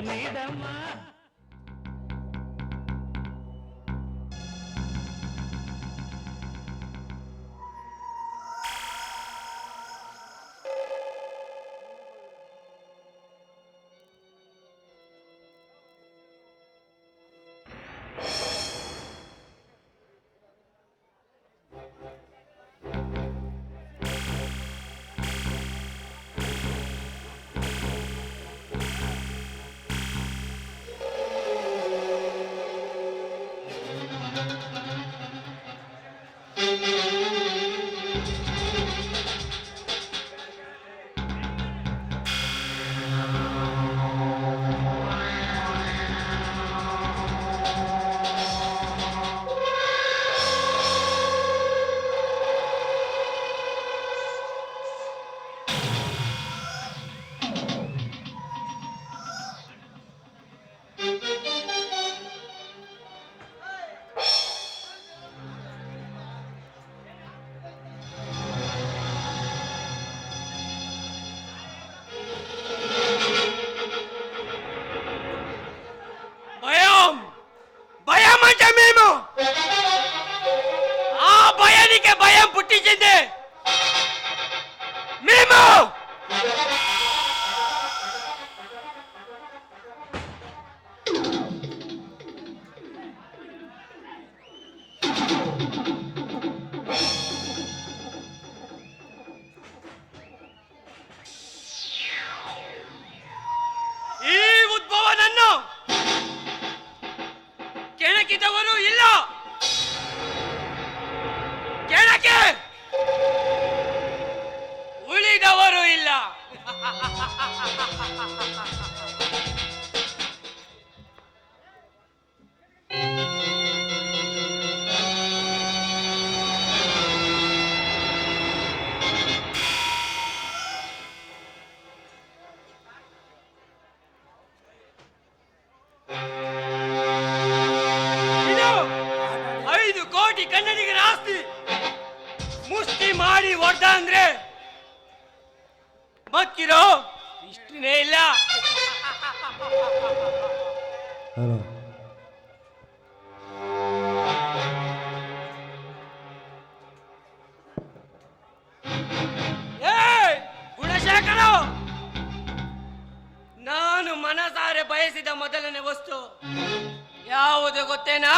నీడమా? ಇಷ್ಟನೇ ಇಲ್ಲ. ಹಲೋ. ನಾನು ಮನಸಾರೆ ಬಯಸಿದ ಮೊದಲನೇ ವಸ್ತು. ಯಾವುದು ಗೊತ್ತೇನಾ?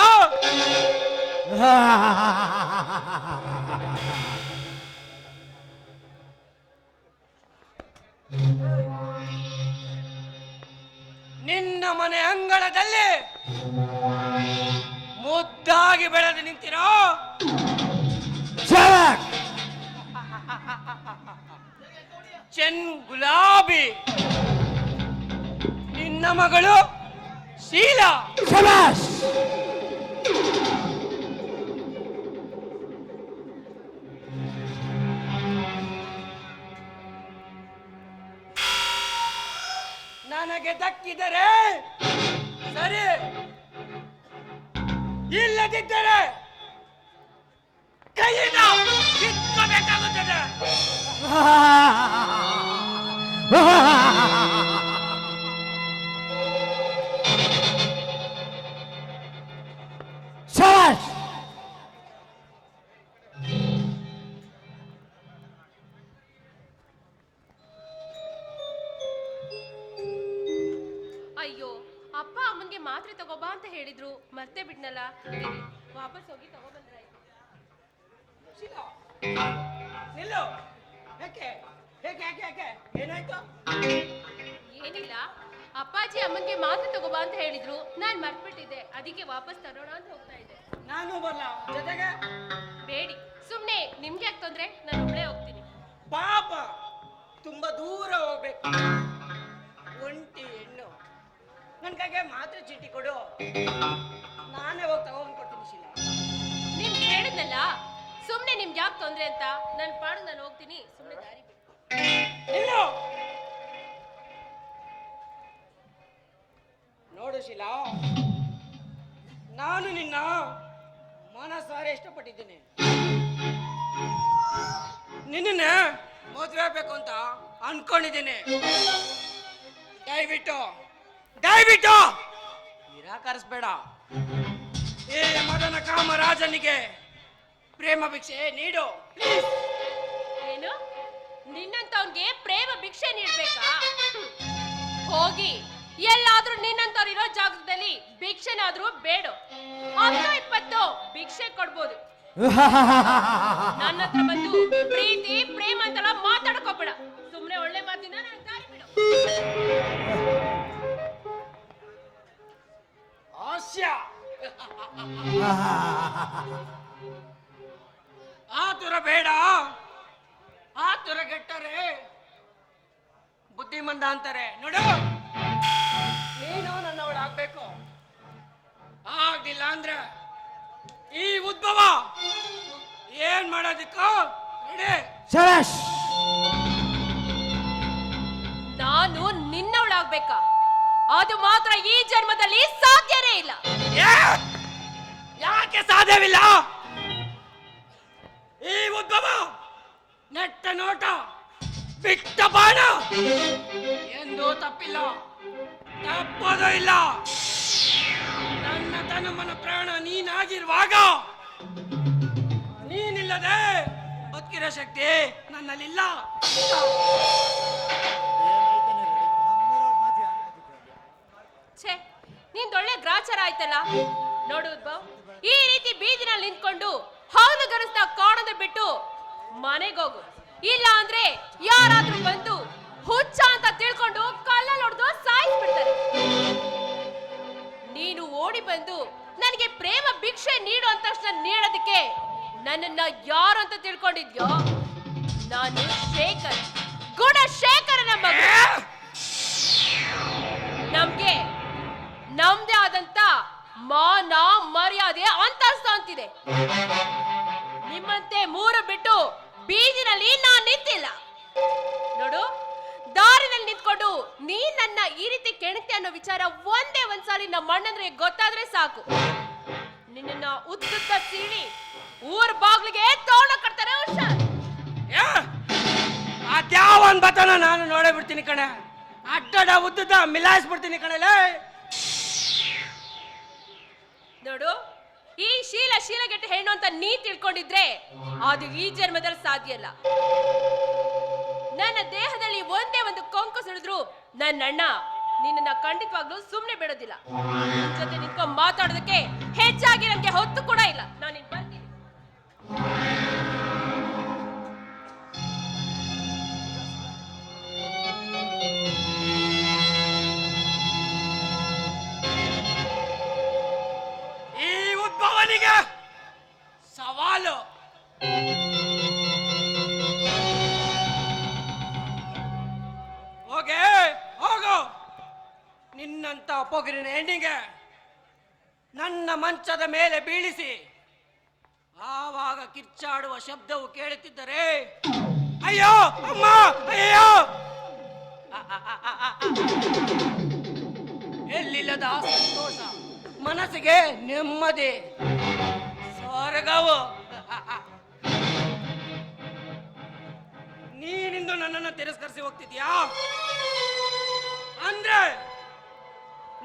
ಅಂಗಳದಲ್ಲಿ ಮುದ್ದಾಗಿ ಬೆಳೆದು ನಿಂತಿರೋ ಚೆನ್ ಗುಲಾಬಿ. ನಿನ್ನ ಮಗಳು ಶೀಲಾ. ನನಗೆ ದಕ್ಕಿದರೆ ಸರಿ. ಇಲ್ಲದಿದ್ದರೆ ಕೈಯಿಂದ ಕಿತ್ಕೋಬೇಕಾಗುತ್ತದೆ. ವಾಪಸ್ ಹೋಗಿ ತಗೋಬಂದ್ರಾಯ್ತು ಶೀಲಾ, ನಿಲ್ಲು. ಯಾಕೆ? ಯಾಕೆ ಯಾಕೆ ಯಾಕೆ? ಏನಾಯ್ತು? ಏನಿಲ್ಲ. ಅಪ್ಪಾಜಿ ಅಮ್ಮನ್ಗೆ ಮಾತು ತಗೋಬಾ ಅಂತ ಹೇಳಿದ್ರು. ನಾನ್ ಮರ್ತ್ಬಿಟ್ಟಿದ್ದೆ. ಅದಕ್ಕೆ ವಾಪಸ್ ತರೋಣ ಅಂತ ಹೋಗ್ತಾ ಇದ್ದೆ. ನಾನು ಬರಲ್ಲ ಜೊತೆಗೆ? ಬೇಡಿ. ಸುಮ್ನೆ ನಿಮ್ಗೆ ಯಾಕೆ ತೊಂದ್ರೆ? ನಾನು ಒಬ್ಳೇ ಹೋಗ್ತೀನಿ. ಪಾಪ. ತುಂಬಾ ದೂರ ಹೋಗ್ಬೇಕು. ಒಂಟಿ ಹೆಣ್ಣು. ನನ್ಗಾಗೆ ಮಾತ್ರ ಚೀಟಿ ಕೊಡು. ನಾನೇ ಹೋಗಿ ತಗೊಂಡ್ ಕೊಡ್ತೀನಿ ಶೀಲಾ? ನೀನ್ ಹೇಳಿದ್ನಲ್ಲ ಸುಮ್ನೆ ನಿಮ್ಗೆ ಯಾಕೆ ತೊಂದ್ರೆ ಅಂತ? ನಾನು ಪಾಡು ನಾನು ಹೋಗ್ತೀನಿ. ಸುಮ್ಮನೆ ದಾರಿ ಬಿಡು. ನಿಲ್ಲು ನೋಡು ಶೀಲಾ ನಾನು ನಿನ್ನ ಮನಸಾರೆ ಇಷ್ಟಪಟ್ಟಿದ್ದೀನಿ. ನಿನ್ನ ಮದುವೆ ಆಗ್ಬೇಕು ಅಂತ ಅನ್ಕೊಂಡಿದ್ದೀನಿ. ದಯವಿಟ್ಟು ದಯವಿಟ್ಟು! ನಿರಾಕರಿಸ್ಬೇಡ ಏ ಮದನ ಕಾಮರಾಜನಿಗೆ ಪ್ರೇಮ ಭಿಕ್ಷೆ ನೀಡು. ಪ್ಲೀಸ್. ಏನು? ನಿನ್ನಂತವ್ನ್ಗೆ ಪ್ರೇಮ ಭಿಕ್ಷೆ ನೀಡ್ಬೇಕಾ? ಹೋಗಿ. ಎಲ್ಲಾದ್ರೂ ನಿನ್ನಂತವ್ರಿರೋ ಜಾಗದಲ್ಲಿ ಭಿಕ್ಷೆನಾದ್ರೂ ಬೇಡ. ಹತ್ತು ಇಪ್ಪತ್ತು ಭಿಕ್ಷೆ ಕೊಡ್ಬೋದು. ನನ್ನ ಹತ್ರ ಬಂದು ಪ್ರೀತಿ ಪ್ರೇಮ ಅಂತೆಲ್ಲ ಮಾತಾಡ್ಕೋಬೇಡ. ಸುಮ್ನೆ ಒಳ್ಳೆ ಮಾತಿನ ನನ್ ದಾರಿ ಬಿಡು. ಹಾಸ್ಯ. ಆತುರ ಬೇಡ. ಆತುರ ಗೆಟ್ಟರೆ ಬುದ್ಧಿಮಂದ ಅಂತಾರೆ. ನೋಡು. ನೀನು ನನ್ನವಳಾಗ್ಬೇಕು ಆಗ್ಲಿಲ್ಲ ಅಂದ್ರೆ ಈ ಉದ್ಭವ. ಏನ್ ಮಾಡೋದಿಕ್ಕೋ ರೆಡಿ ನಾನು ನಿನ್ನವಳಾಗ್ಬೇಕಾ? ಅದು ಮಾತ್ರ ಈ ಜನ್ಮದಲ್ಲಿ ಸಾಧ್ಯನೇ ಇಲ್ಲ. ಯಾಕೆ ಸಾಧ್ಯವಿಲ್ಲ? ಈ ಉದ್ಭವ, ನೆಟ್ಟ ನೋಟ, ಬಿಟ್ಟ ಬಾಣ ಎಂದು ತಪ್ಪಿಲ್ಲ. ತಪ್ಪೋದು ಇಲ್ಲ. ನನ್ನ ತನುಮನ ಪ್ರಾಣ ನೀನಾಗಿರುವಾಗ ನೀನಿಲ್ಲದೆ ಬದುಕಿರೋ ಶಕ್ತಿ ನನ್ನಲ್ಲಿಲ್ಲ. ನಿಂದೊಳ್ಳೆ ಗ್ರಾಚಾರ ಆಯ್ತಲ್ಲ? ನೋಡು ಉದ್ಭವ್, ಈ ರೀತಿ ಬೀದಿನಲ್ಲಿ ನಿಂತ್ಕೊಂಡು ಹೌದು ಗರಸ್ನ ಕಾಣೋದು ಬಿಟ್ಟು ಮನೆಗೋಗು ಇಲ್ಲ ಅಂದ್ರೆ ಯಾರಾದ್ರೂ ಬಂದು ಹುಚ್ಚ ಅಂತ ತಿಳ್ಕೊಂಡು ಕಲ್ಲಲ್ಲಿ ಹೊಡೆದು ಸಾಯಿಸ್ಬಿಡ್ತಾರೆ. ನೀನು ಓಡಿ ಬಂದು ನನಗೆ ಪ್ರೇಮ ಭಿಕ್ಷೆ ನೀಡು ಅಂತ ನೀಡೋದಕ್ಕೆ ನನ್ನನ್ನ ಯಾರು ಅಂತ ತಿಳ್ಕೊಂಡಿದ್ಯೋ? ನಾನು ಶೇಖರ್ ಗುಣ ಶೇಖರನ ಮಗ. ನಮ್ದೇ ಆದಂತ ಮಾನ ಮರ್ಯಾದೆ ಅಂತಸ್ತ ಅಂತಿದೆ. ನಿಮ್ಮಂತೆ ಮೂರು ಬಿಟ್ಟು ಬೀದಿನಲ್ಲಿ ನಾನ್ ನಿಂತಿಲ್ಲ. ನೋಡು, ದಾರಿನಲ್ಲಿ ನಿಂತ್ಕೊಂಡು ನೀ ನನ್ನ ಈ ರೀತಿ ಕೆಣಕ್ತೆ ಅನ್ನೋ ವಿಚಾರ ಒಂದೇ ಒಂದ್ಸಾರಿ ನಮ್ಮ ಅಣ್ಣಂದ್ರೆ ಗೊತ್ತಾದ್ರೆ ಸಾಕು. ನಿನ್ನ ಉದ್ದುತ್ತ ಸೀಳಿ ಊರ್ ಬಾಗ್ಲಿಗೆ ತೋಳ ಕಟ್ತಾರೆ ಆ ಅದ್ಯಾವನ್ ಬತನ ನಾನು ನೋಡೇ ಬಿಡ್ತೀನಿ ಕಣೆ. ಅಡ್ಡಡ ಉದ್ದುದ ಮಿಲಾಯಿಸ್ಬಿಡ್ತೀನಿ ಕಣಲೆ ನೋಡು, ಈ ಶೀಲ ಶೀಲಗೆಟ್ಟ ಹೆಣ್ಣು ಅಂತ ನೀ ತಿಳ್ಕೊಂಡಿದ್ರೆ ಅದು ಈ ಜನ್ಮದಲ್ಲಿ ಸಾಧ್ಯ ಇಲ್ಲ. ನನ್ನ ದೇಹದಲ್ಲಿ ಒಂದೇ ಒಂದು ಕೊಂಕು ಸಿಡಿದ್ರು ನನ್ನ ಅಣ್ಣ. ನಿನ್ನನ್ನ ಖಂಡಿತವಾಗ್ಲೂ ಸುಮ್ನೆ ಬಿಡೋದಿಲ್ಲ. ಜೊತೆ ನಿಂತ್ಕೊಂಡು ಮಾತಾಡೋದಕ್ಕೆ ಹೆಚ್ಚಾಗಿ ನಮ್ಗೆ ಹೊತ್ತು ಕೂಡ ಇಲ್ಲ. ನಾನು ಮಂಚದ ಮೇಲೆ ಬೀಳಿಸಿ. ಆವಾಗ ಕಿರ್ಚಾಡುವ ಶಬ್ದವು ಕೇಳುತ್ತಿದ್ದರೆ, ಅಯ್ಯೋ, ಅಮ್ಮ ಅಯ್ಯೋ ಎಲ್ಲಿಲ್ಲದ ಸಂತೋಷ? ಮನಸ್ಸಿಗೆ ನೆಮ್ಮದಿ. ಸ್ವರ್ಗವು ನೀನಿಂದು ನನ್ನನ್ನು ತಿರಸ್ಕರಿಸಿ ಹೋಗ್ತಿದ್ಯಾ? ಅಂದ್ರೆ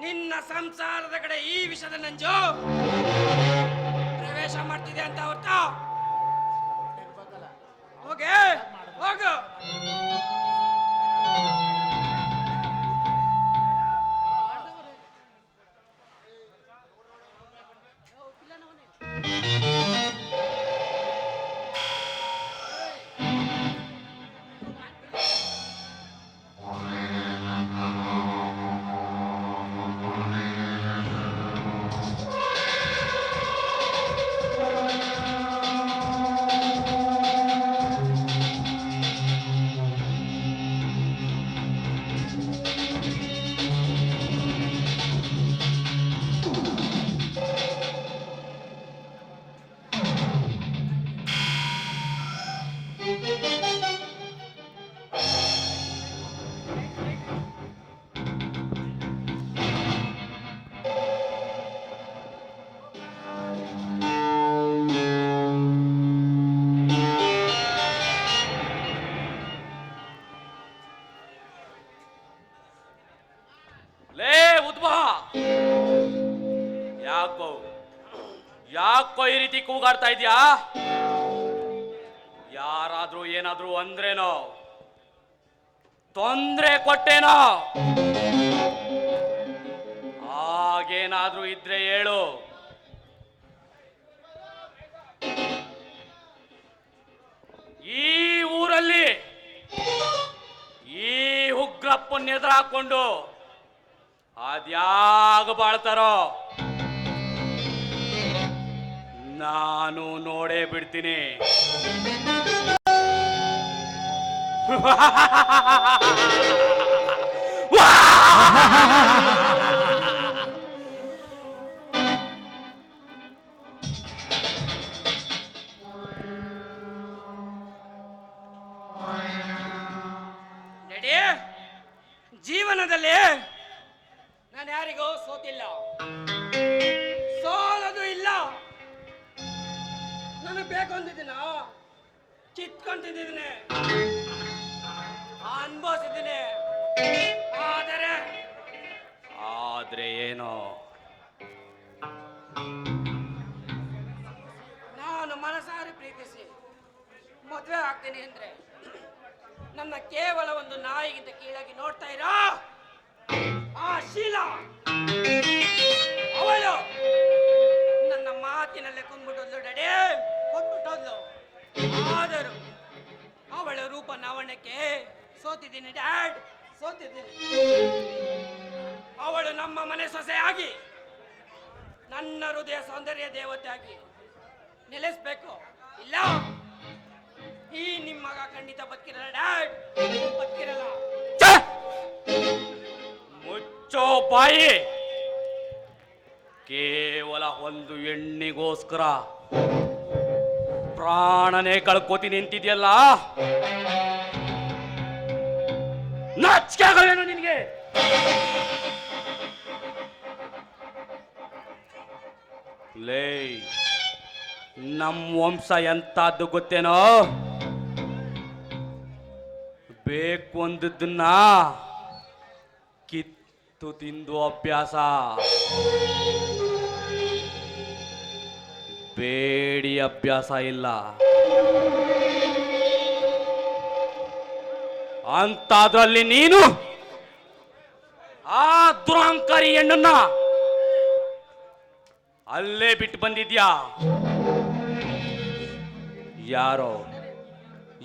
ನಿನ್ನ ಸಂಸಾರದ ಕಡೆ ಈ ವಿಷದ ನಂಜು ಪ್ರವೇಶ ಮಾಡ್ತಿದೆ ಅಂತ ಹೊತ್ತು ಹೋಗೆ ಹೋಗು. ಈ ಇದೀಯಾ? ಯಾರಾದ್ರೂ ಏನಾದ್ರೂ ಅಂದ್ರೇನೋ? ತೊಂದ್ರೆ ಕೊಟ್ಟೇನೋ? ಹಾಗೇನಾದ್ರೂ ಇದ್ರೆ ಹೇಳು. ಈ ಊರಲ್ಲಿ ಈ ಉಗ್ರಪ್ಪನ ಎದುರಾಕೊಂಡು ಅದ್ಯಾಗ ಬಾಳ್ತಾರೋ? ನಾನು ನೋಡೇ ಬಿಡ್ತೀನಿ. ಜೀವನದಲ್ಲಿ ನಾನು ಯಾರಿಗೂ ಸೋತಿಲ್ಲ. ಕಿತ್ಕೊಂತಿದ್ದೀನಿ ಅನ್ಭವಿಸಿದ್ದೀನಿ. ಆದರೆ ಆದ್ರೆ ಏನೋ? ನಾನು ಮನಸಾರಿ ಪ್ರೀತಿಸಿ ಮದುವೆ ಆಗ್ತೀನಿ ಅಂದ್ರೆ ನನ್ನ ಕೇವಲ ಒಂದು ನಾಯಿಗಿಂತ ಕೀಳಾಗಿ ನೋಡ್ತಾ ಇರೋ ಆ ಶೀಲಾ. ಅವಳು ನನ್ನ ಮಾತಿನಲ್ಲೇ ಕೊಂದ್ಬಿಟ್ಟೋದ್ಲು ಡಡೆ ಕೊಂದ್ಬಿಟ್ಟೋದ್ಲು. ಆದರೂ ಅವಳ ರೂಪ ನವಣಕ್ಕೆ ಸೋತಿದ್ದೀನಿ, ಡ್ಯಾಡ್, ಸೋತಿದ್ದೀನಿ. ಅವಳು ನಮ್ಮ ಮನೆ ಸೊಸೆಯಾಗಿ, ನನ್ನ ಹೃದಯ ಸೌಂದರ್ಯ ದೇವತೆಯಾಗಿ ನೆಲೆಸ್ಬೇಕು. ಇಲ್ಲ, ಈ ನಿಮ್ಮ ಮಗ ಖಂಡಿತ ಬದುಕಿರಲ್ಲ, ಡ್ಯಾಡ್, ಬದುಕಿರಲ್ಲ! ಮುಚ್ಚೋ ಬಾಯಿ. ಕೇವಲ ಒಂದು ಹೆಣ್ಣಿಗೋಸ್ಕರ ಪ್ರಾಣನೇ ಕಳ್ಕೋತಿ ನಿಂತಿದ್ಯಲ್ಲ? ನಾಚಿಕೆ ಆಗಲ್ವೇನೋ ನಿನಗೆ? ಲೇ, ನಮ್ ವಂಶ ಎಂತದ್ದು ಗೊತ್ತೇನೋ? ಬೇಕು ಅಂದದ್ದನ್ನ ಕಿತ್ತು ತಿಂದು ಅಭ್ಯಾಸ. ಬೇಡಿ ಅಭ್ಯಾಸ ಇಲ್ಲ. ಅಂತಾದ್ರಲ್ಲಿ ನೀನು ಆ ದುರಾಂಕಾರಿ ಹೆಣ್ಣನ್ನ ಅಲ್ಲೇ ಬಿಟ್ಟು ಬಂದಿದ್ಯಾ? ಯಾರೋ?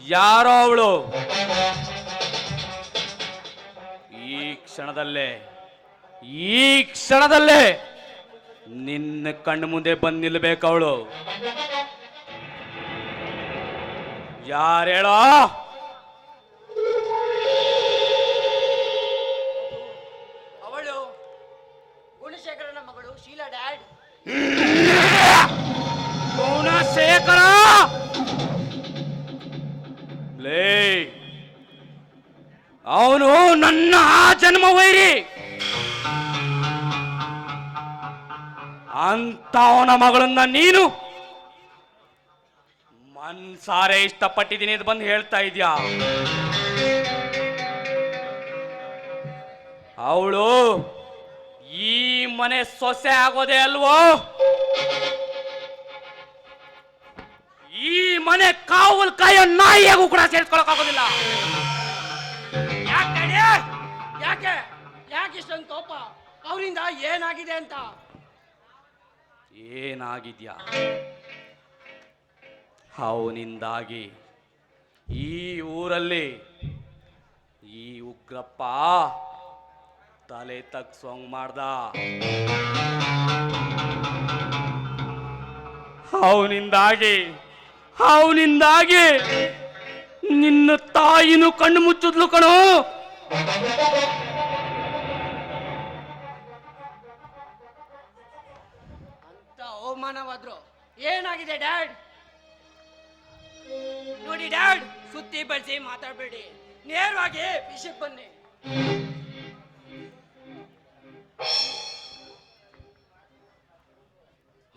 ಯಾರೋ ಅವಳು? ಈ ಕ್ಷಣದಲ್ಲೇ ಈ ಕ್ಷಣದಲ್ಲೇ ನಿನ್ನ ಕಣ್ಣು ಮುಂದೆ ಬಂದು ನಿಲ್ಬೇಕು ಅವಳು. ಯಾರೇಳೋ? ಅವಳು ಗುಣಶೇಖರನ ಮಗಳು ಶೀಲಾ ಡ್ಯಾಡ್. ಗುಣಶೇಖರ! ಲೇ ಅವನು ನನ್ನ ಆ ಜನ್ಮ ವೈರಿ ಅಂತವನ ಮಗಳನ್ನ ನೀನು ಮನ್ಸಾರೆ ಇಷ್ಟಪಟ್ಟಿದ್ದೀನಿ ಅಂತ ಬಂದು ಹೇಳ್ತಾ ಇದ್ಯಾ? ಅವಳು ಈ ಮನೆ ಸೊಸೆ ಆಗೋದೇ ಅಲ್ವೋ? ಈ ಮನೆ ಕಾವಲ್ ಕಾಯೋ ನಾಯಿಯಾಗೂ ಕೂಡ ಸೇರಿಸ್ಕೊಳಕ್ ಆಗೋದಿಲ್ಲ. ಯಾಕೆ ಯಾಕೆ ಯಾಕೆ ಇಷ್ಟೊಂದು ಕೋಪ? ಅವರಿಂದ ಏನಾಗಿದೆ ಅಂತ? ಏನಾಗಿದ್ಯಾ? ಅವನಿಂದಾಗಿ ಈ ಊರಲ್ಲಿ ಈ ಉಗ್ರಪ್ಪ ತಲೆ ತಗ್ಸೋಂಗ್ ಮಾಡ್ದ. ಅವನಿಂದಾಗಿ ಅವನಿಂದಾಗಿ ನಿನ್ನ ತಾಯಿನೂ ಕಣ್ಣು ಮುಚ್ಚಿದ್ಲು ಕಣೋ. ಏನಾಗಿದೆ, ಡ್ಯಾಡ್? ನೋಡಿ, ಡ್ಯಾಡ್, ಸುತ್ತಿ ಬಳಸಿ ಮಾತಾಡಬೇಡಿ. ನೇರವಾಗಿ ವಿಷಯಕ್ಕೆ ಬನ್ನಿ.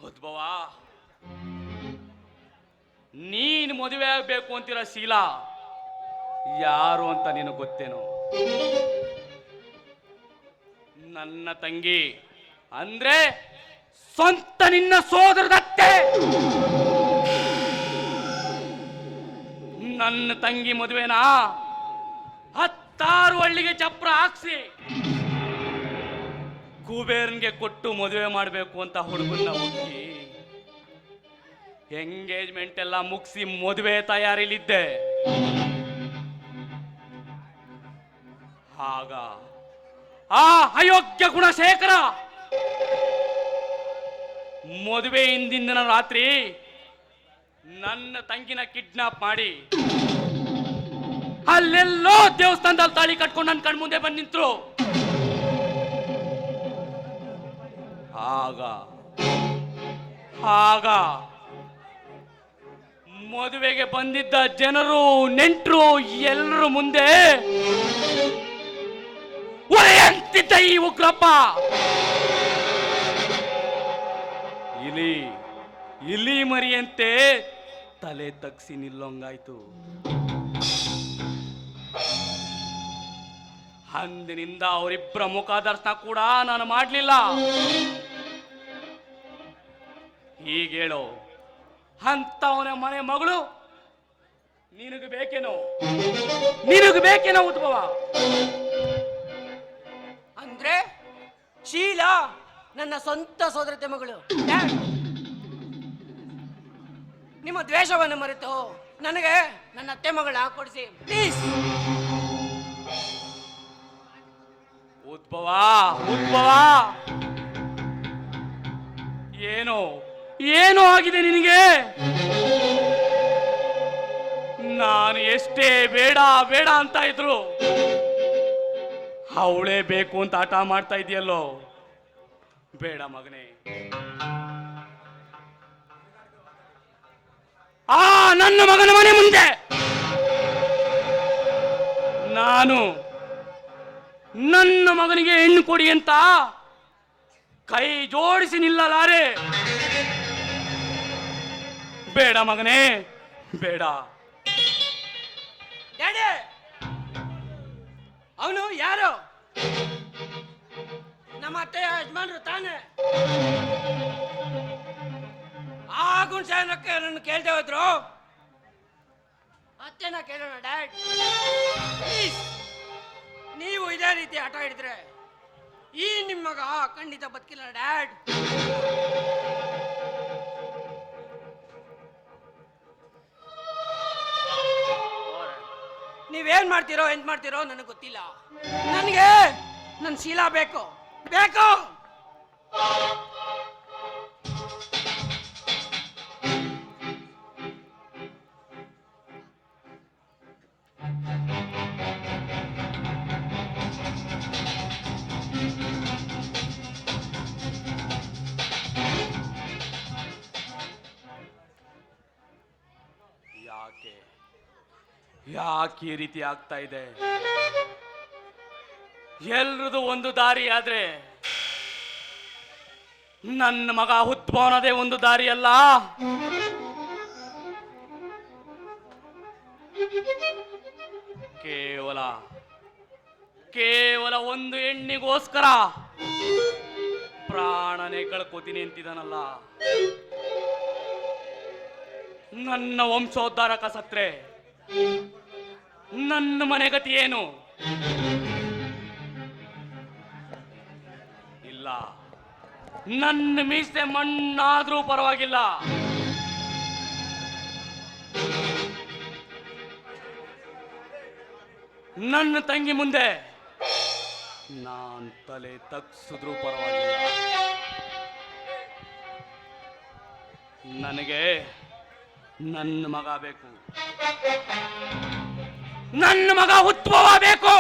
ಉದ್ಭವ ನೀನ್ ಮದುವೆ ಆಗ್ಬೇಕು ಅಂತಿರೋ ಶೀಲಾ? ಯಾರು ಅಂತ ನಿನಗೆ ಗೊತ್ತೇನು? ನನ್ನ ತಂಗಿ ಅಂದ್ರೆ ಸ್ವಂತ ನಿನ್ನ ಸೋದರದತ್ತೆ ನನ್ನ ತಂಗಿ ಮದುವೆನಾ ಹತ್ತಾರು ಹಳ್ಳಿಗೆ ಚಪ್ರ ಹಾಕ್ಸಿ. ಕುಬೇರನ್ಗೆ ಕೊಟ್ಟು ಮದುವೆ ಮಾಡಬೇಕು ಅಂತ ಹುಡುಗನ್ನ ಹುಡುಗಿ ಎಂಗೇಜ್ಮೆಂಟ್ ಎಲ್ಲ ಮುಗಿಸಿ ಮದುವೆ ತಯಾರಿಲಿದ್ದೆ. ಆಗ ಆ ಅಯೋಗ್ಯ ಗುಣಶೇಖರ ಮದುವೆ ಹಿಂದಿನ ರಾತ್ರಿ ನನ್ನ ತಂಗಿನ ಕಿಡ್ನಾಪ್ ಮಾಡಿ ಅಲ್ಲೆಲ್ಲೋ ದೇವಸ್ಥಾನದಲ್ಲಿ ತಾಳಿ ಕಟ್ಕೊಂಡು ನನ್ನ ಕಣ್ಮುಂದೆ ಬಂದು ನಿಂತರು. ಆಗ ಆಗ ಮದುವೆಗೆ ಬಂದಿದ್ದ ಜನರು, ನೆಂಟರು, ಎಲ್ಲರೂ ಮುಂದೆ ಒರೆಯಂತಿದ್ದ ಈ ಉಗ್ರಪ್ಪ. ಇಲಿ ಇಲಿ ಮರಿಯಂತೆ ತಲೆ ತಗ್ಸಿ ನಿಲ್ಲೊಂಗಾಯ್ತು. ಅಂದಿನಿಂದ ಅವರಿಬ್ಬರ ಮುಖ ದರ್ಶನ ಕೂಡ ನಾನು ಮಾಡಲಿಲ್ಲ. ಹೇಳೋ ಅಂತವನ ಮನೆ ಮಗಳು ನಿನಗೆ ಬೇಕೇನೋ? ನಿನಗೆ ಬೇಕೇನೋ ಉದ್ಭವ? ಅಂದ್ರೆ ಶೀಲಾ? ನನ್ನ ಸ್ವಂತ ಸೋದರತೆ ಮಗಳು. ನಿಮ್ಮ ದ್ವೇಷವನ್ನು ಮರೆತು ನನಗೆ ನನ್ನ ಅತ್ತೆ ಮಗಳ ಕೊಡಿಸಿ. ಪ್ಲೀಸ್ ಉದ್ಭವ ಉದ್ಭವ. ಏನು ಏನು ಆಗಿದೆ ನಿನಗೆ? ನಾನು ಎಷ್ಟೇ ಬೇಡ ಬೇಡ ಅಂತ ಇದ್ರು, ಅವಳೇ ಬೇಕು ಅಂತ ಆಟ ಮಾಡ್ತಾ ಇದೆಯಲ್ಲೋ? ಬೇಡ ಮಗನೇ. ಆ, ನನ್ನ ಮಗನ ಮನೆ ಮುಂದೆ. ನಾನು ನನ್ನ ಮಗನಿಗೆ ಹೆಣ್ಣು ಕೊಡಿ ಅಂತ ಕೈ ಜೋಡಿಸಿ ನಿಲ್ಲಲಾರೆ. ಬೇಡ ಮಗನೇ, ಬೇಡ. ಅವನು ಯಾರು? ನಮ್ಮ ಅತ್ತೆಯ ಯಜಮಾನ್ರು ತಾನೆ? ಆ ಗುಣಸಾಯನಕ್ಕೆ ನನ್ನ ಕೇಳ್ದೆ ಹೋದ್ರು. ಅತ್ತೆನ ಕೇಳೋಣ, ಡ್ಯಾಡ್. ಪ್ಲೀಸ್ ನೀವು ಇದೇ ರೀತಿ ಆಟ ಹಿಡಿದ್ರೆ ಈ ನಿಮ್ಮ ಮಗ ಖಂಡಿತ ಬದುಕಿಲ್ಲ, ಡ್ಯಾಡ್. ನೀವೇನ್ ಮಾಡ್ತೀರೋ, ಎಂತ ಮಾಡ್ತೀರೋ ನನಗೆ ಗೊತ್ತಿಲ್ಲ. ನನಗೆ ನನ್ನ ಶೀಲಾ ಬೇಕು. ಬೇಕು ಯಾಕೆ ಯಾಕೆ ಈ ರೀತಿ ಆಗ್ತಾ ಇದೆ ಎಲ್ರದು ಒಂದು ದಾರಿ ಆದ್ರೆ ನನ್ನ ಮಗ ಉದ್ಭವನದೇ ಒಂದು ದಾರಿ ಅಲ್ಲ? ಕೇವಲ ಕೇವಲ ಒಂದು ಹೆಣ್ಣಿಗೋಸ್ಕರ ಪ್ರಾಣನೇ ಕಳ್ಕೋತೀನಿ ಅಂತಿದ್ದಾನಲ್ಲ ನನ್ನ ವಂಶೋದ್ಧಾರಕ ಸತ್ರೆ ನನ್ನ ಮನೆಗತಿ ಏನು? ನನ್ನ ಮೀಸೆ ಮಣ್ಣಾದ್ರೂ ಪರವಾಗಿಲ್ಲ. ನನ್ನ ತಂಗಿ ಮುಂದೆ ನಾನ್ ತಲೆ ತಗ್ಸಿದ್ರೂ ಪರವಾಗಿಲ್ಲ. ನನಗೆ ನನ್ನ ಮಗ ಬೇಕು. ನನ್ನ ಮಗ ಉತ್ಪವ ಬೇಕು.